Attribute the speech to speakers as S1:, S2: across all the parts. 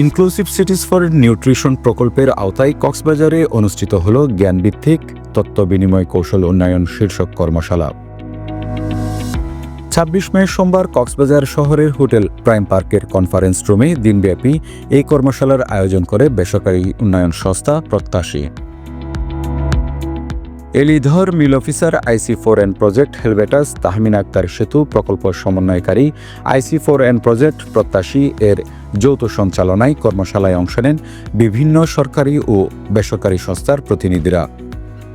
S1: Inclusive সিটিজ for nutrition প্রকল্পের আওতায় কক্সবাজারে অনুষ্ঠিত হল জ্ঞানভিত্তিক তত্ত্ব বিনিময় কৌশল উন্নয়ন শীর্ষক কর্মশালা। ছাব্বিশ মে সোমবার কক্সবাজার শহরের হোটেল প্রাইম পার্কের কনফারেন্স রুমে দিনব্যাপী এই কর্মশালার আয়োজন করে বেসরকারি উন্নয়ন সংস্থা প্রত্যাশী। এলিধর মিল officer IC four N project Helvetas Tahmin Akter Setu প্রকল্প সমন্বয়কারী আইসি ফোর এন প্রজেক্ট প্রত্যাশী এর যৌথ সঞ্চালনায় কর্মশালায় অংশ নেন বিভিন্ন সরকারি ও বেসরকারি সংস্থার প্রতিনিধিরা।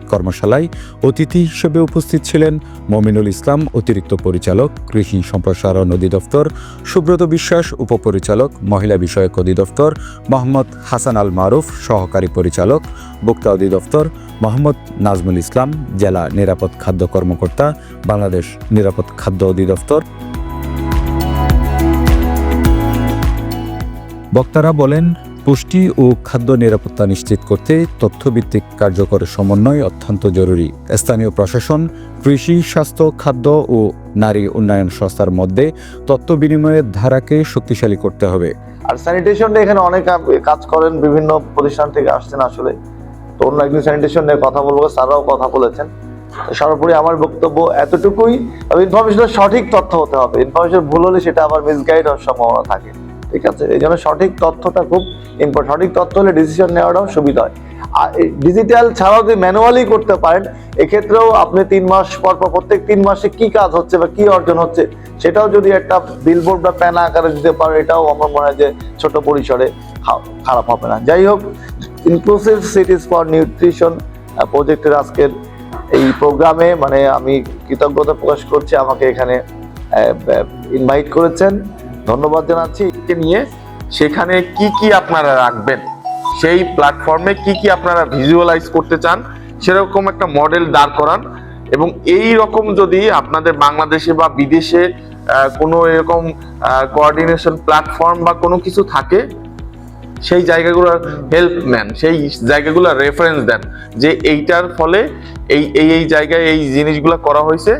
S1: কর্মশালায় অতিথি হিসেবে উপস্থিত ছিলেন মমিনুল ইসলাম, অতিরিক্ত পরিচালক, কৃষি সম্প্রসারণ অধিদপ্তর, সুব্রত বিশ্বাস, উপপরিচালক, মহিলা বিষয়ক অধিদপ্তর, মোহাম্মদ হাসান আল মারুফ, সহকারী পরিচালক ভোক্তা অধিদপ্তর, মোহাম্মদ নাজমুল ইসলাম, জেলা নিরাপদ খাদ্য কর্মকর্তা, বাংলাদেশ নিরাপদ খাদ্য অধিদপ্তর। বক্তারা বলেন, পুষ্টি ও খাদ্য নিরাপত্তা নিশ্চিত করতে তথ্যভিত্তিক কার্যকর সমন্বয় অত্যন্ত জরুরি। স্থানীয় প্রশাসন, কৃষি, স্বাস্থ্য, খাদ্য ও নারী উন্নয়ন সংস্থার মধ্যে তথ্য বিনিময়ের ধারাকে শক্তিশালী করতে হবে।
S2: আর স্যানিটেশনটা এখানে অনেক কাজ করেন, বিভিন্ন প্রতিষ্ঠান থেকে আসছেন আসলে। তো অন্য একদিন স্যানিটেশন নিয়ে কথা বলব, স্যাররাও কথা বলেছেন। সর্বোপরি আমার বক্তব্য এতটুকুই ইনফরমেশনের সঠিক তথ্য হতে হবে। ইনফরমেশন ভুল হলে সেটা আবার মিসগাইড হওয়ার সম্ভাবনা থাকে। ঠিক আছে? এই জন্য সঠিক তথ্যটা খুব ইম্পর্টেন্ট সঠিক তথ্য হলে ডিসিশন নেওয়াটাও সুবিধা হয়। আর ডিজিটাল ছাড়াও যদি ম্যানুয়ালি করতে পারেন, এক্ষেত্রেও আপনি তিন মাস পর পর প্রত্যেক তিন মাসে কি কাজ হচ্ছে বা কি অর্জন হচ্ছে, সেটাও যদি একটা বিলবোর্ড বা প্যান আকারে দিতে পারে, এটাও আমার মনে হয় যে ছোট পরিসরে খারাপ হবে না। যাই হোক ইনক্লুসিভ সিটিজ ফর নিউট্রিশন প্রজেক্টের আজকের এই প্রোগ্রামে মানে আমি কৃতজ্ঞতা প্রকাশ করছি, আমাকে এখানে ইনভাইট করেছেন। ধন্যবাদ জানাচ্ছি।
S3: কে নিয়ে সেখানে কি কি আপনারা রাখবেন? সেই প্ল্যাটফর্মে কি কি আপনারা ভিজুয়ালাইজ করতে চান, সেরকম একটা মডেল দাঁড় করান এবং এই রকম যদি আপনাদের বাংলাদেশে বা বিদেশে কোনো এরকম কোঅর্ডিনেশন প্ল্যাটফর্ম বা কোনো কিছু থাকে, সেই জায়গাগুলো হেল্প নেন, সেই জায়গাগুলো রেফারেন্স দেন যে এইটার ফলে এই এই এই জায়গায় এই জিনিসগুলো করা হয়েছে।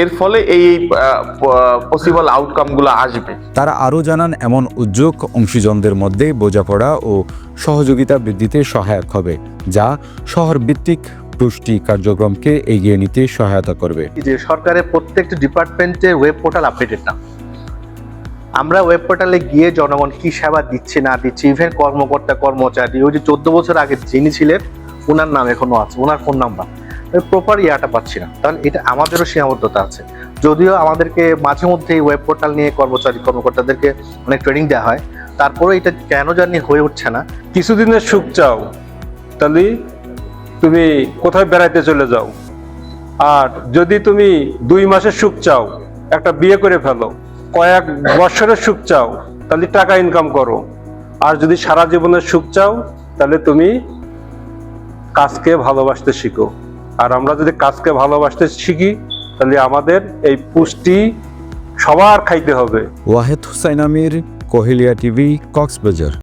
S3: এর ফলে এই পসিবল আউটকামগুলো আসবে।
S1: তারা আরও জানান এমন উদ্যোগ অংশীজনদের মধ্যে বোঝাপড়া ও সহযোগিতা বৃদ্ধিতে সহায়ক হবে যা শহর ভিত্তিক পুষ্টি কার্যক্রমকে এগিয়ে নিতে সহায়তা করবে।
S4: যে সরকারের প্রত্যেকটি ডিপার্টমেন্টে ওয়েব পোর্টাল আপডেটেড না। আমরা ওয়েব পোর্টালে গিয়ে জনগণ কি সেবা দিচ্ছে না দিচ্ছে ইভেন কর্মকর্তা কর্মচারী ওই যে চোদ্দ বছর আগে যিনি ছিলেন ওনার নাম এখনও আছে ওনার ফোন নাম্বার প্রপার ইয়াটা পাচ্ছি না। কারণ এটা আমাদেরও সীমাবদ্ধতা আছে। যদিও আমাদেরকে মাঝে মধ্যে ওয়েব পোর্টাল নিয়ে কর্মচারী, কর্মকর্তাদেরকে অনেক ট্রেনিং দেওয়া হয়। তারপরে এটা কেন জানি হয়ে উঠছে না।
S5: কিছুদিনের সুখ চাও তাহলে তুমি কোথায় বেড়াইতে চলে যাও? আর যদি তুমি দুই মাসের সুখ চাও, একটা বিয়ে করে ফেলো, কয়েক বছরের সুখ চাও তাহলে টাকা ইনকাম করো। আর যদি সারা জীবনের সুখ চাও, তাহলে তুমি কাজকে ভালোবাসতে শিখো। আর আমরা যদি কাজকে ভালোবাসতে শিখি, তাহলে আমাদের এই পুষ্টি সবার খাইতে হবে।
S1: ওয়াহেদ হুসাইন আমির, কোহেলিয়া টিভি, কক্সবাজার।